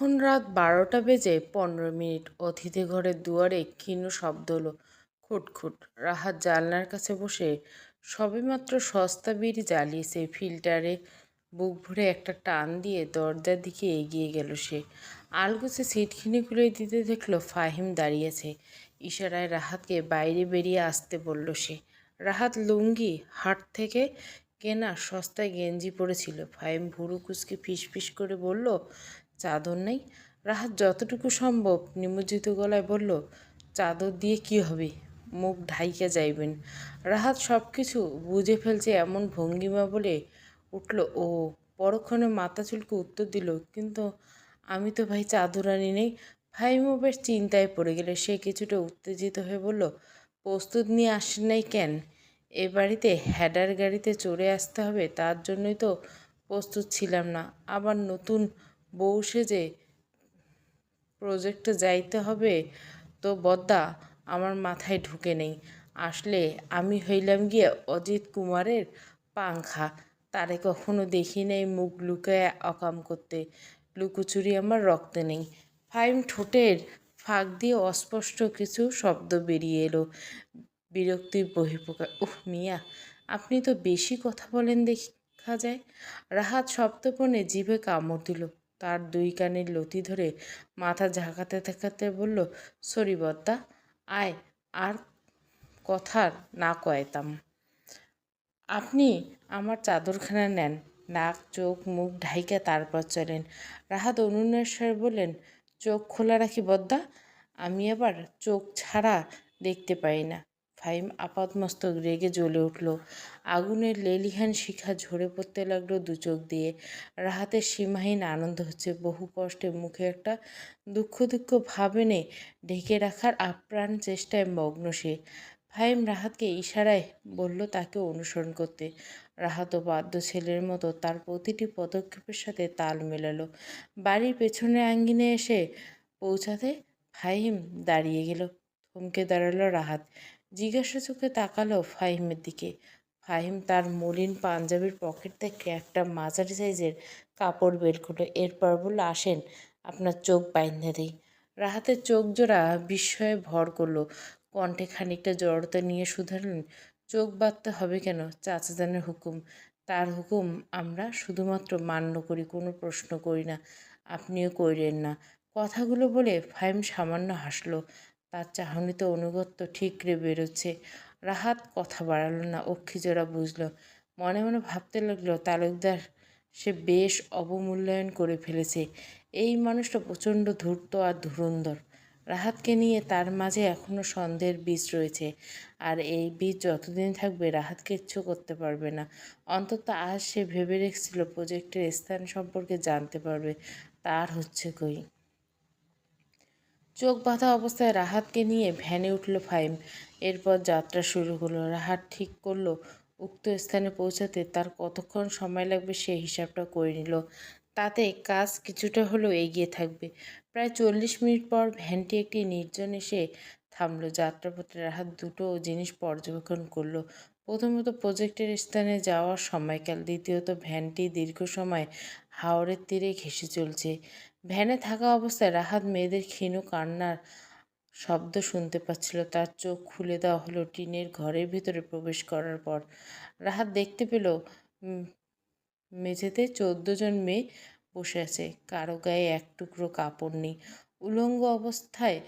তখন রাত বারোটা বেজে পনেরো মিনিট। অতিথি ঘরের দুয়ারে ক্ষীণ শব্দ হলো। খুটখুট রাহাত জানলার কাছে বসে সবেমাত্র সস্তা বিড়ি জ্বালিয়েছে। ফিল্টারে বুক ভরে একটা টান দিয়ে দরজার দিকে এগিয়ে গেল সে। আলগোছে সিটখিনি খুলে দিতে দেখল ফাহিম দাঁড়িয়েছে ইশারায় রাহাতকে বাইরে বেরিয়ে আসতে বলল সে। রাহাত লুঙ্গি, হাট থেকে কেনা সস্তায় গেঞ্জি পরেছিল। ফাহিম ভুরু কুচকে ফিস ফিস করে বলল চাদর নেই। রাহাত যতটুকু সম্ভব নিমজ্জিত গলায় বলল, চাদর দিয়ে কি হবে? মুখ ঢাইকে যাইবেন। রাহাত সব কিছু বুঝে ফেলছে এমন ভঙ্গিমা বলে উঠল। ও পরক্ষণে মাথা চুলকে উত্তর দিল, কিন্তু আমি তো ভাই চাদর আনি নেই। ভাইমও বেশ চিন্তায় পড়ে গেলে। সে কিছুটা উত্তেজিত হয়ে বলল, প্রস্তুত নিয়ে আসেন নাই কেন? এ বাড়িতে হ্যাডার গাড়িতে চড়ে আসতে হবে, তার জন্যই তো প্রস্তুত ছিলাম না। আবার নতুন বউ সেজে প্রজেক্টে যাইতে হবে, তো বদ্দা, আমার মাথায় ঢুকে নেই। আসলে আমি হইলাম গিয়ে অজিত কুমারের পাংখা। তারে কখনো দেখি নাই মুখ লুকায় অকাম করতে। লুকোচুরি আমার রক্তে নেই। ফাইম ঠোঁটের ফাঁক দিয়ে অস্পষ্ট কিছু শব্দ বেরিয়ে এলো। বিরক্তির বহিপ্রকাশ। উহ, মিয়া, আপনি তো বেশি কথা বলেন দেখা যায়। রাহাত সপ্তপণে জিভে কামড় দিল। তার দুই কানের লতি ধরে মাথা ঝাঁকাতে ঝাঁকাতে বলল, সরি বদ্দা, আয়, আর কথার না কয়তাম। আপনি আমার চাদরখানা নেন, নাক, চোখ, মুখ ঢাইকা তারপর চলেন। রাহাত অনুন্মেষের বললেন, চোখ খোলা রাখি বদ্দা, আমি আবার চোখ ছাড়া দেখতে পাই না। ফাইম আপাতমস্তক রেগে জ্বলে উঠল। আগুনের লেলিহান শিখা ঝরে পড়তে লাগল দু চোখ দিয়ে। রাহাতের সীমাহীন আনন্দ হচ্ছে বহু কষ্টে মুখে একটা দুঃখ দুঃখ ভাব এনে ঢেকে রাখার আপ্রাণ চেষ্টায় মগ্ন সে। ফাইম রাহাতকে ইশারায় বলল তাকে অনুসরণ করতে। রাহাতও বাদ্য ছেলের মতো তার প্রতিটি পদক্ষেপের সাথে তাল মেলালো। বাড়ির পেছনের আঙ্গিনে এসে পৌঁছাতে ফাহিম দাঁড়িয়ে গেল। থমকে দাঁড়াল রাহাত। জিজ্ঞাসা চোখে তাকালো ফাহিমের দিকে। ফাহিম তার মলিন পাঞ্জাবির পকেট থেকে একটা মাঝারি সাইজের কাপড় বের করল। এরপর বলল, আসেন, আপনার চোখ বাইন্ধে দিই। রাহাতের চোখ জোড়া বিস্ময়ে ভর করল। কণ্ঠে খানিকটা জড়তা নিয়ে শুধালেন, চোখ বাঁধতে হবে কেন? চাচাদানের হুকুম। তার হুকুম আমরা শুধুমাত্র মান্য করি, কোনো প্রশ্ন করি না। আপনিও কইরেন না। কথাগুলো বলে ফাইম সামান্য হাসলো। তার চাহনিতে অনুগত্য, ঠিকরে বেরোচ্ছে। রাহাত কথা বাড়ালো না, অক্ষিজোড়া বুঝলো। মনে মনে ভাবতে লাগল, তালুকদার সে বেশ অবমূল্যায়ন করে ফেলেছে। এই মানুষটা প্রচণ্ড ধূর্ত আর ধুরন্ধর। রাহাতকে নিয়ে তার মাঝে এখনও সন্দেহের বীজ রয়েছে। আর এই বীজ যতদিন থাকবে রাহাতকে ইচ্ছু করতে পারবে না। অন্তত আজ সে ভেবে রেখেছিল, প্রজেক্টের স্থান সম্পর্কে জানতে পারবে। তার হচ্ছে কই? চোখ বাঁধা অবস্থায় রাহাতকে নিয়ে ভ্যানে উঠল ফাইম এরপর যাত্রা শুরু হলো। রাহাত ঠিক করল, উক্ত স্থানে পৌঁছাতে তার কতক্ষণ সময় লাগবে সে হিসাবটা করে নিল। তাতে কাজ কিছুটা হলেও এগিয়ে থাকবে। প্রায় চল্লিশ মিনিট পর ভ্যানটি একটি নির্জন এসে থামলো। যাত্রাপথে রাহাত দুটো জিনিস পর্যবেক্ষণ করল। প্রথমত প্রজেক্টের স্থানে যাওয়ার সময়কাল, দ্বিতীয়ত ভ্যানটি দীর্ঘ সময় হাওড়ের তীরে ঘেসে চলছে। ভ্যানে থাকা অবস্থায় রাহাত মেয়েদের ক্ষীণ কান্নার শব্দ শুনতে পাচ্ছিল। তার চোখ খুলে দেওয়া হলো টিনের ঘরের ভিতরে প্রবেশ করার পর। রাহাত দেখতে পেল মেঝেতে জন মেয়ে বসে আছে। কারও গায়ে এক টুকরো কাপড় নেই। উলঙ্গ অবস্থায়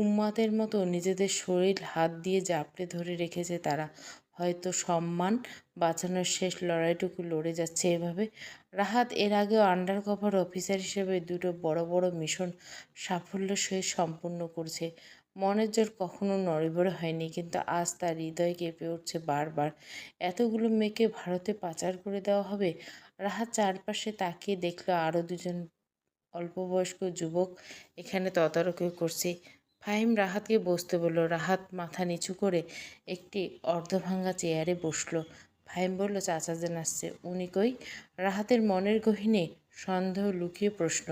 উম্মাদের মতো নিজেদের শরীর হাত দিয়ে জাপড়ে ধরে রেখেছে তারা। হয়তো সম্মান বাঁচানোর শেষ লড়াইটুকু লড়ে যাচ্ছে এভাবে। রাহাত এর আগেও আন্ডার কভার অফিসার হিসেবে দুটো বড় বড় মিশন সাফল্যের সহিত সম্পূর্ণ করছে। মনের জোর কখনো নড়েবড়ে হয়নি, কিন্তু আজ তার হৃদয় কেঁপে উঠছে বারবার। এতগুলো মেয়েকে ভারতে পাচার করে দেওয়া হবে? রাহাত চারপাশে তাকিয়ে দেখল আরও দুজন অল্পবয়স্ক যুবক এখানে তদারকি করছে। ফাহিম রাহাতকে বসতে বলল। রাহাত মাথা নিচু করে একটি অর্ধভাঙ্গা চেয়ারে বসল। ফাহিম বলল চাচাজন আসছে। উনি কই? রাহাতের মনের গহিনে সন্দেহ লুকিয়ে প্রশ্ন।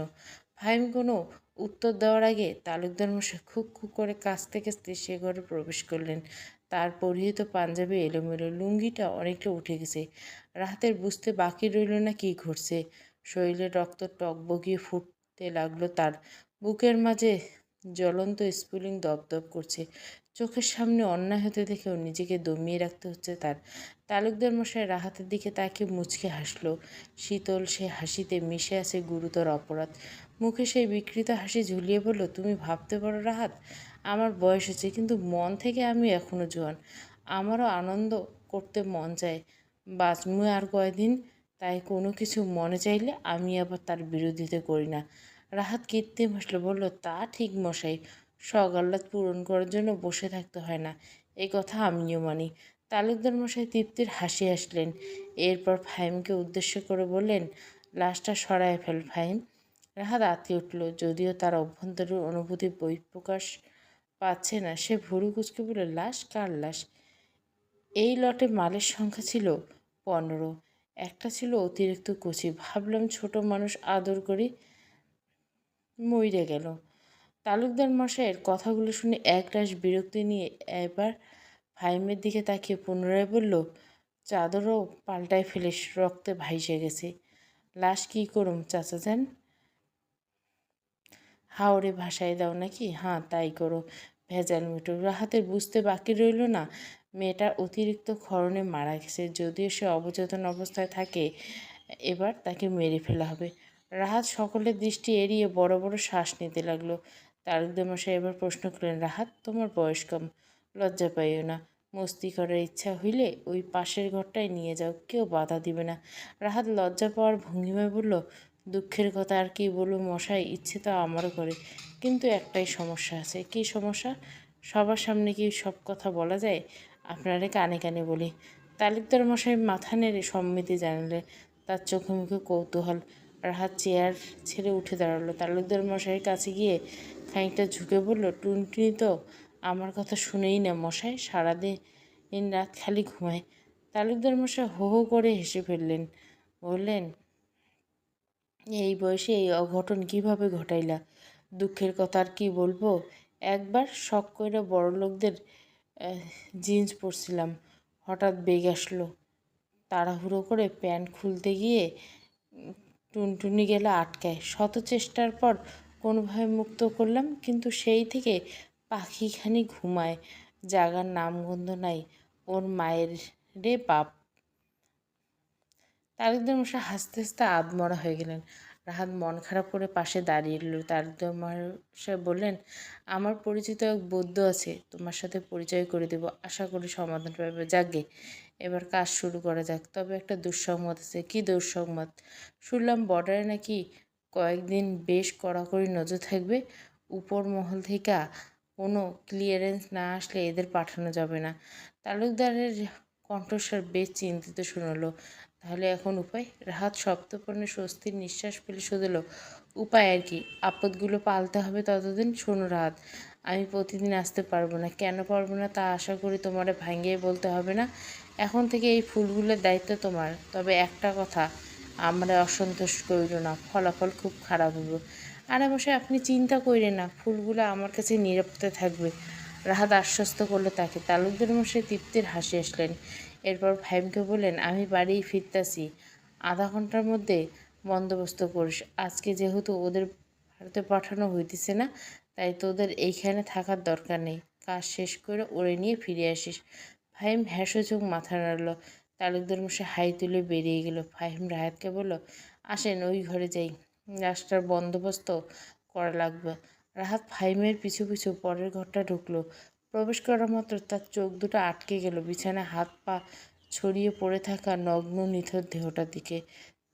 ফাহিম কোনো উত্তর দেওয়ার আগে তালুকদার মশাই খুক খুক করে কাছতে কাছতে সে ঘরে প্রবেশ করলেন। তার পরিহিত পাঞ্জাবি এলোমেলো, লুঙ্গিটা অনেকটা উঠে গেছে। রাহাতের বুঝতে বাকি রইল না কী ঘটছে। শরীরে রক্ত টক বগিয়ে ফুট করতে লাগল তার। বুকের মাঝে জ্বলন্ত স্পুলিং দপদপ করছে। চোখের সামনে অন্যায় হতে দেখেও নিজেকে দমিয়ে রাখতে হচ্ছে তার। তালুকদার মশাই রাহাতের দিকে তাকে মুচকে হাসলো। শীতল সে হাসিতে মিশে আছে গুরুতর অপরাধ। মুখে সেই বিকৃত হাসি ঝুলিয়ে বলল, তুমি ভাবতে পারো রাহাত, আমার বয়স হয়েছে কিন্তু মন থেকে আমি এখনও জোয়ান। আমারও আনন্দ করতে মন চায়। বাঁচমু আর কয়দিন? তাই কোনো কিছু মনে চাইলে আমি আবার তার বিরোধিতা করি না। রাহাত কৃত্রিম হাসলো বলল, তা ঠিক মশাই আহ্লাদ পূরণ করার জন্য বসে থাকতে হয় না। এই কথা আমিও মানি। তালুকদার মশাই তৃপ্তির হাসি আসলেন এরপর ফাহিমকে উদ্দেশ্য করে বললেন, লাশটা সরায় ফেল, ফাহিম। রাহাত আঁতকে উঠল। যদিও তার অভ্যন্তরীণ অনুভূতি বহিঃপ্রকাশ পাচ্ছে না, সে ভুরু কুচকে বলে লাশ? কার লাশ? এই লটে মালের সংখ্যা ছিল পনেরো। একটা ছিল অতিরিক্ত কচি। ভাবলাম ছোট মানুষ আদর করি মইরে গেল। তালুকদার মশাইয়ের কথাগুলো শুনে একরাশ বিরক্তি নিয়ে এবার ফাইমের দিকে তাকিয়ে পুনরায় বলল, চাদরও পাল্টায় ফেলে রক্তে ভাইসে গেছে। লাশ কী করুম, চাচা যান? হাওড়ে ভাসায় দাও নাকি? হ্যাঁ তাই করো। ভেজাল মিটু রাহাতের বুঝতে বাকি রইল না। মেয়েটা অতিরিক্ত ক্ষরণে মারা গেছে। যদিও সে অবচেতন অবস্থায় থাকে, এবার তাকে মেরে ফেলা হবে। রাহাত সকলের দৃষ্টি এড়িয়ে বড় বড় শ্বাস নিতে লাগল। তারকদের মশাই এবার প্রশ্ন করলেন, রাহাত, তোমার বয়স কম, লজ্জা পাইও না। মস্তি করার ইচ্ছা হইলে ওই পাশের ঘরটায় নিয়ে যাও, কেউ বাধা দিবে না। রাহাত লজ্জা পাওয়ার ভঙ্গিমায় বলল, দুঃখের কথা আর কি বলব মশাই, ইচ্ছে তো আমারও করে, কিন্তু একটাই সমস্যা আছে। কি সমস্যা? সবার সামনে কি সব কথা বলা যায়? আপনারে কানে কানে বলি। তালিকদার মশাই মাথা নেড়ে সম্মতি জানালে তার চোখে মুখে কৌতূহল রাহাত চেয়ার ছেড়ে উঠে দাঁড়াল। তালুকদার মশাইয়ের কাছে গিয়ে খানিকটা ঝুঁকে বলল, টুনটুনি তো আমার কথা শুনেই না মশাই, সারাদিন রাত খালি ঘুমায়। তালুকদার মশাই হো হো করে হেসে ফেললেন, বললেন, এই বয়সে এই অঘটন কীভাবে ঘটাইলা? দুঃখের কথা আর কি বলব? একবার শখ করে বড় লোকদের জিন্স পরছিলাম, হঠাৎ বেগ আসলো। তাড়াহুড়ো করে প্যান্ট খুলতে গিয়ে টুনটুনি গেলে আটকায়। শত চেষ্টার পর কোনোভাবে মুক্ত করলাম, কিন্তু সেই থেকে পাখিখানি ঘুমায়। জাগার নামগন্ধ নাই, ওর মায়ের রে বাপ। তালুকদার মশাই হাসতে হাসতে আধমরা হয়ে গেলেন। রাহাত মন খারাপ করে পাশে দাঁড়িয়ে রইল। তালুকদার মশাই বললেন, আমার পরিচিত এক বৌদ্ধ আছে, তোমার সাথে পরিচয় করে দেব। আশা করি সমাধান পাবে। যাকে এবার কাজ শুরু করা যাক। তবে একটা দুঃসংবাদ আছে। কি দুঃসংবাদ? শুনলাম বর্ডারে নাকি কয়েকদিন বেশ কড়াকড়ি নজর থাকবে। উপর মহল থেকে কোনো ক্লিয়ারেন্স না আসলে এদের পাঠানো যাবে না। তালুকদারের কণ্ঠস্বর বেশ চিন্তিত শুনলো। তাহলে এখন উপায়? রাহাত সপ্তপর্ণে স্বস্তির নিঃশ্বাস ফেলে শুধল, উপায় আর কি? আপদগুলো পালতে হবে ততদিন? শোনো রাহাত, আমি প্রতিদিন আসতে পারব না। কেন পারব না তা আশা করি তোমারে ভাঙিয়ে বলতে হবে না। এখন থেকে এই ফুলগুলোর দায়িত্ব তোমার। তবে একটা কথা, আমরা অসন্তোষ করিল না, ফলাফল খুব খারাপ হইব। আরে মশাই, আপনি চিন্তা করেন না, ফুলগুলো আমার কাছে নিরাপদে থাকবে। রাহাত আশ্বস্ত করল তাকে। তালুকদের মশাই তৃপ্তির হাসি আসলেন। এরপর ভাইমকে বললেন, আমি বাড়ি ফিরতাছি। আধা ঘণ্টার মধ্যে বন্দোবস্ত করিস। আজকে যেহেতু ওদের ভারতে পাঠানো হইতেছে না, তাই তোদের এইখানে থাকার দরকার নেই। কাজ শেষ করে ওরে নিয়ে ফিরে আসিস। ফাহিম হ্যাসো চোখ মাথা নাড়ল। তালুকদার মশাই হাই তুলে বেরিয়ে গেল। ফাহিম রাহাতকে বলল, আসেন, ওই ঘরে যাই। রাস্তার বন্দোবস্ত করা লাগবে। রাহাত ফাহিমের পিছু পিছু পরের ঘরটা ঢুকলো। প্রবেশ করা মাত্র তার চোখ দুটো আটকে গেল, বিছানায় হাত পা ছড়িয়ে পড়ে থাকা নগ্ন নিথর দেহটার দিকে।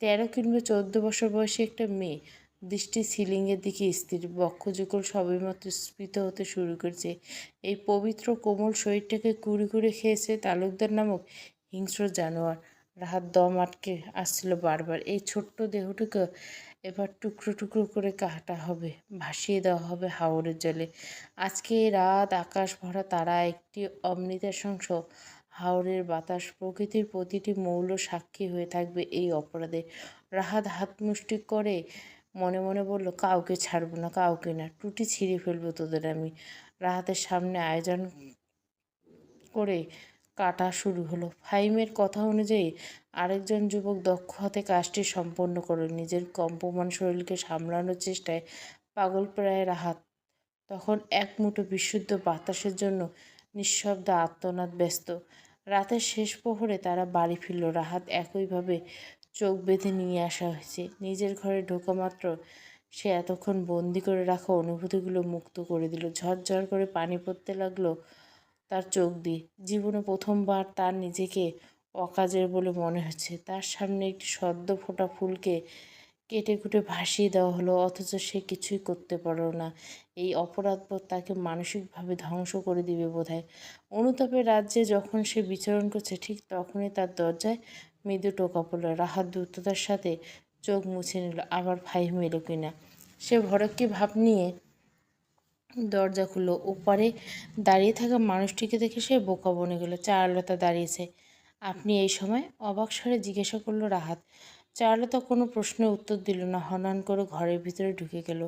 তেরো কিংবা চোদ্দ বছর বয়সী একটা মেয়ে দৃষ্টি সিলিংয়ের দিকে স্থির। বক্ষযুগল সবেমাত্র স্ফীত হতে শুরু করেছে। এই পবিত্র কোমল শরীরটাকে কুড়ি কুড়ে খেয়েছে তালুকদার নামক হিংস্র জানোয়ার। রাহাত দম আটকে আসছিল বারবার। এই ছোট্ট দেহটুকু এবার টুকরো টুকরো করে কাটা হবে, ভাসিয়ে দেওয়া হবে হাওরের জলে। আজকে রাত আকাশ ভরা তারা একটি অমৃতার সংস হাওরের বাতাস প্রকৃতির প্রতিটি মৌল সাক্ষী হয়ে থাকবে এই অপরাধে। রাহাত হাত মুষ্টি করে মনে মনে বলল, কাউকে ছাড়বো না, কাউকে না। টুটি ছিঁড়ে ফেলব তোদের আমি। রাহাতের সামনে আয়োজন করে কাটা শুরু হলো। ফাইমের কথা অনুযায়ী আরেকজন যুবক দক্ষ হাতে কাজটি সম্পন্ন করল। নিজের কম্পমান শরীরকে সামলানোর চেষ্টায় পাগল প্রায় রাহাত। তখন এক মুঠো বিশুদ্ধ বাতাসের জন্য নিঃশব্দ আত্মনাদ ব্যস্ত। রাতের শেষ প্রহরে তারা বাড়ি ফিরল। রাহাত একইভাবে চোখ বেঁধে নিয়ে আসা হয়েছে। নিজের ঘরে ঢোকা মাত্র সে এতক্ষণ বন্দি করে রাখা অনুভূতিগুলো মুক্ত করে দিল। ঝরঝর করে পানি পড়তে লাগল তার চোখ দিয়ে। জীবনে প্রথমবার তার নিজেকে অকাজের বলে মনে হচ্ছে। তার সামনে একটি সদ্য ফোটা ফুলকে কেটে কুটে ভাসিয়ে দেওয়া হলো, অথচ সে কিছুই করতে পারল না। এই অপরাধবোধ তাকে মানসিকভাবে ধ্বংস করে দিবে বোধহয়। অনুতাপের রাজ্যে যখন সে বিচরণ করছে, ঠিক তখনই তার দরজায় মৃদু টোকা পড়ল। রাহাত দ্রুততার সাথে চোখ মুছে নিল, আবার ফাইভ এলো কিনা সে ভরক্কি ভাব নিয়ে দরজা খুললো। ওপারে দাঁড়িয়ে থাকা মানুষটিকে দেখে সে বোকা বনে গেল। চারুলতা দাঁড়িয়েছে। আপনি এই সময় অবাক স্বরে জিজ্ঞাসা করল রাহাত চারুলতা কোনো প্রশ্নের উত্তর দিল না। হনহন করে ঘরের ভিতরে ঢুকে গেল।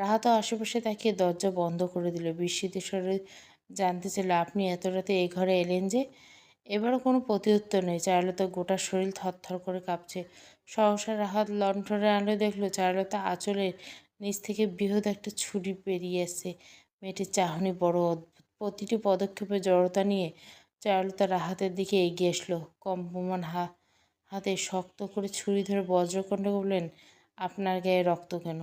রাহাতও আশেপাশে তাকিয়ে দরজা বন্ধ করে দিল। বিস্মিত স্বরে জানতে চাইল, আপনি এত রাতে এই ঘরে এলেন যে? এবারও কোনো প্রতিউত্তর নেই। চারুলতা গোটা শরীর থরথর করে কাঁপছে। সহসা রাহাত লণ্ঠনের আলো দেখল চারুলতা আঁচলের নিচ থেকে বৃহৎ একটা ছুরি বেরিয়ে এসছে মেয়েটির চাহনি বড় অদ্ভুত। প্রতিটি পদক্ষেপে জড়তা নিয়ে চারুলতা রাহাতের দিকে এগিয়ে আসলো। কম্পমান হা হাতে শক্ত করে ছুরি ধরে বজ্রকণ্ঠে বললেন, আপনার গায়ে রক্ত কেন?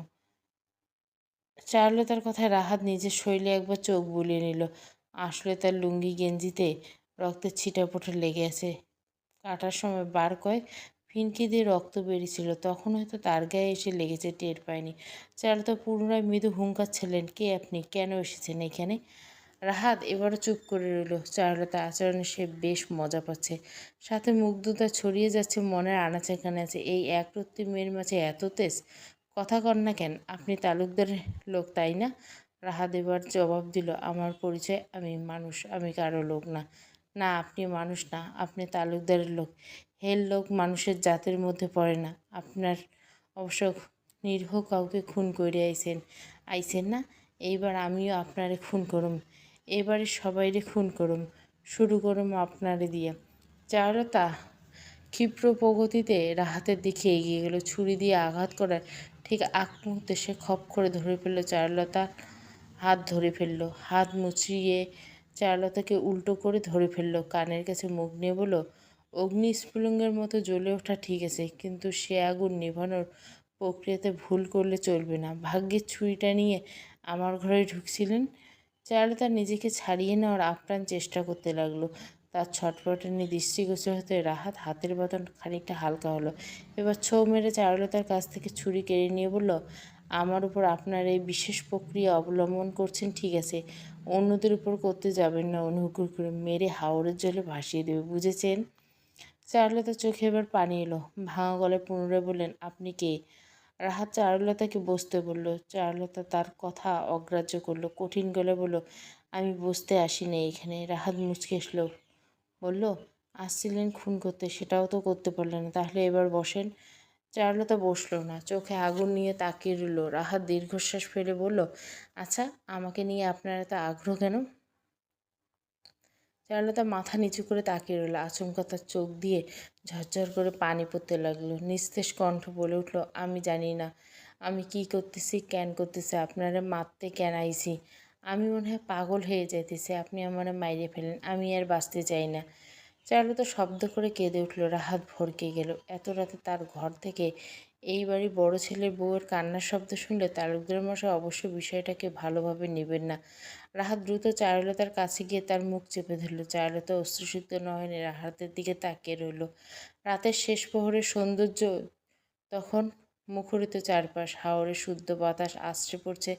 চারুলতার কথায় রাহাত নিজের শৈলে একবার চোখ বুলিয়ে নিল। আসলে তার লুঙ্গি গেঞ্জিতে রক্তের ছিটাফোটা লেগে আছে। কাটার সময় বার কয়েক ফিনকি দিয়ে রক্ত বেরিয়েছিল, তখন হয়তো তার গায়ে এসে লেগেছে, টের পায়নি। চারুলতা পুনরায় মৃদু হুঙ্কার ছিলেন কে আপনি? কেন এসেছেন এখানে? রাহাত এবারও চুপ করে রইল। চারুলতা আচরণে সে বেশ মজা পাচ্ছে। সাথে মুগ্ধতা ছড়িয়ে যাচ্ছে মনের আনাচে কানাচে এই এক একরত্তি মেয়ের মাঝে এত তেজ? কথা কর না কেন, আপনি তালুকদারের লোক, তাই না? রাহাত এবার জবাব দিল, আমার পরিচয়, আমি মানুষ, আমি কারও লোক না। না, আপনি মানুষ না, আপনি তালুকদারের লোক। হেল লোক, মানুষের জাতের মধ্যে পড়ে না। আপনার অবশ্য নিরীহ কাউকে খুন করে আইছেন আইছেন না? এইবার আমিও আপনারে খুন করুম। এবারে সবাইরে খুন করুম, শুরু করুম আপনারে দিয়ে। চারুলতা ক্ষিপ্র প্রগতিতে রাহাতের দিকে এগিয়ে গেল, ছুরি দিয়ে আঘাত করার ঠিক আগ মুহূর্তে সে খপ করে ধরে ফেলল চারুলতা, হাত ধরে ফেলল, হাত মুচড়িয়ে চারুলতাকে উল্টো করে ধরে ফেলল, কানের কাছে মুখ নিয়ে বলল অগ্নি স্ফুলিঙ্গের মতো জ্বলে ওঠা ঠিক আছে, কিন্তু সে আগুন নিভানোর প্রক্রিয়াতে ভুল করলে চলবে না। ভাগ্যের ছুরিটা নিয়ে আমার ঘরে ঢুকছিলেন চারুলতা নিজেকে ছাড়িয়ে নেওয়ার আপ্রাণ চেষ্টা করতে লাগল। তার ছটফটানি দৃষ্টিগোচর হতে রাহাত হাতের বাদন খানিকটা হালকা হলো। এবার ছৌ মেরে চারুলতার কাছ থেকে ছুরি কেড়ে নিয়ে বলল, আমার উপর আপনার এই বিশেষ প্রক্রিয়া অবলম্বন করছেন, ঠিক আছে। অন্যদের উপর করতে যাবেন না অনুগ্রহ করে মেরে হাওড়ের জলে ভাসিয়ে দেবে, বুঝেছেন? চারুলতার চোখে এবার পানি এলো। ভাঙা গলায় পুনরায় বললেন, আপনি কে? রাহাত চারুলতাকে বসতে বলল, চারুলতা তার কথা অগ্রাহ্য করল, কঠিন গলায় বলল, আমি বসতে আসিনি এখানে। রাহাত মুচকে এসলো। বলল, আসছিলেন খুন করতে, সেটাও তো করতে পারলেন না। তাহলে এবার বসেন। চারুলতা বসল না, চোখে আগুন নিয়ে তাকিয়ে রইল। রাহাত দীর্ঘশ্বাস ফেলে বলল আচ্ছা আমাকে নিয়ে আপনার এত আগ্রহ কেন? চারুলতা মাথা নিচু করে তাকিয়ে রইল, আচমকা তার চোখ দিয়ে ঝরঝর করে পানি পড়তে লাগল। নিস্তেজ কণ্ঠ বলে উঠল, আমি জানি না, আমি কি করতেছি, কেন করতেছি, আপনারা মারতে কেন আইছি? আমি মনে হয় পাগল হয়ে যাইতেছি, আপনি আমার মাইরে ফেলেন, আমি আর বাঁচতে চাই না। চারুলতা শব্দ করে কেঁদে উঠল, রাহাত ভরকে গেল। এত রাতে তার ঘর থেকে এই বাড়ির বড় ছেলের বউয়ের কান্নার শব্দ শুনলে তালুকদার মশাই অবশ্য বিষয়টাকে ভালোভাবে নেবেন না। রাহাত দ্রুত চারুলতার কাছে গিয়ে তার মুখ চেপে ধরল। চারুলতা অস্ত্রসিদ্ধ নয়নে রাহাতের দিকে তাকিয়ে রইল। রাতের শেষ প্রহরের সৌন্দর্য তখন মুখরিত চারপাশ। হাওড়ে শুদ্ধ বাতাস আশ্রে পড়ছে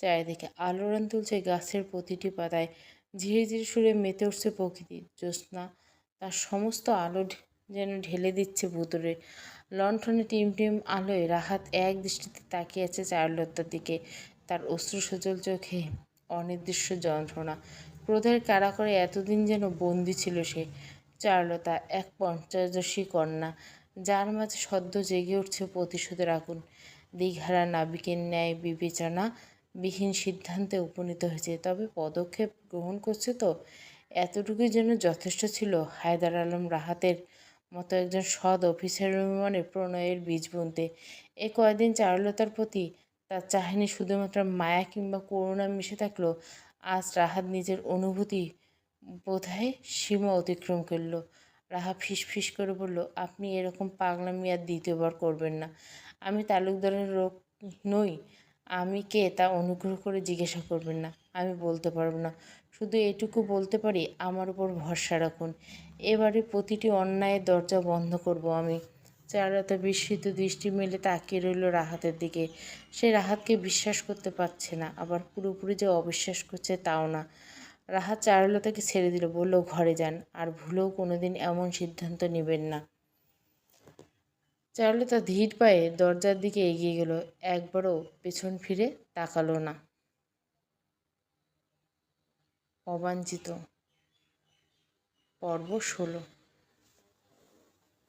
চারিদিকে। আলোড়ন তুলছে গাছের প্রতিটি পাতায়। ধীরে ধীরে সুরে মেতে উঠছে প্রকৃতি। জ্যোৎস্না তার সমস্ত আলো যেন ঢেলে দিচ্ছে ভুতুরে লণ্ঠনে টিম টিম আলোয় রাহাত এক দৃষ্টিতে তাকিয়ে আছে চারুলতার দিকে। তার অশ্রু সজল চোখে অনির্দিষ্ট যন্ত্রণা। ক্রোধের কারাকরে এতদিন যেন বন্দি ছিল সে। চারুলতা, এক পঞ্চদশী কন্যা, যার মাঝে সদ্য জেগে উঠছে প্রতিশোধের আগুন। দীঘারা নাবিকের ন্যায় বিবেচনা বিহীন সিদ্ধান্তে উপনীত হয়েছে। তবে পদক্ষেপ গ্রহণ করছে তো? এতটুকুই যেন যথেষ্ট ছিল। হায়দার আলম রাহাতের মতো একজন সৎ অফিসারের মনে প্রণয়ের বীজ বুনতে। এ কয়দিন চারুলতার প্রতি তার চাহিনি শুধুমাত্র মায়া কিংবা করুণা মিশে থাকলেও আজ রাহাত নিজের অনুভূতি বোধহয় সীমা অতিক্রম করল। রাহা ফিস করে বলল, আপনি এরকম পাগলামি আর দ্বিতীয়বার করবেন না। আমি তালুকদারের লোক নই। আমি কে তা অনুগ্রহ করে জিজ্ঞাসা করবেন না। আমি বলতে পারব না। শুধু এটুকু বলতে পারি, আমার উপর ভরসা রাখুন। এবারে প্রতিটি অন্যায়ের দরজা বন্ধ করব আমি। চারুলতা বিস্মিত দৃষ্টি মেলে তাকিয়ে রইল রাহাতের দিকে। সে রাহাতকে বিশ্বাস করতে পারছে না, আবার পুরোপুরি যে অবিশ্বাস করছে তাও না। রাহাত চারুলতাকে ছেড়ে দিল, বলল, ঘরে যান, আর ভুলেও কোনোদিন এমন সিদ্ধান্ত নেবেন না। চারুলতা ধীর পায়ে দরজার দিকে এগিয়ে গেল, একবারও পেছন ফিরে তাকালো না। অবাঞ্ছিত। পর্ব ষোলো।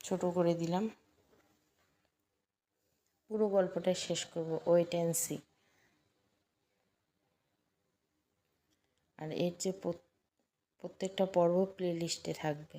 ছোট করে দিলাম। পুরো গল্পটা শেষ করব ওয়েট অ্যান্ড সি আর এর যে প্রত্যেকটা পর্ব প্লে লিস্টে থাকবে।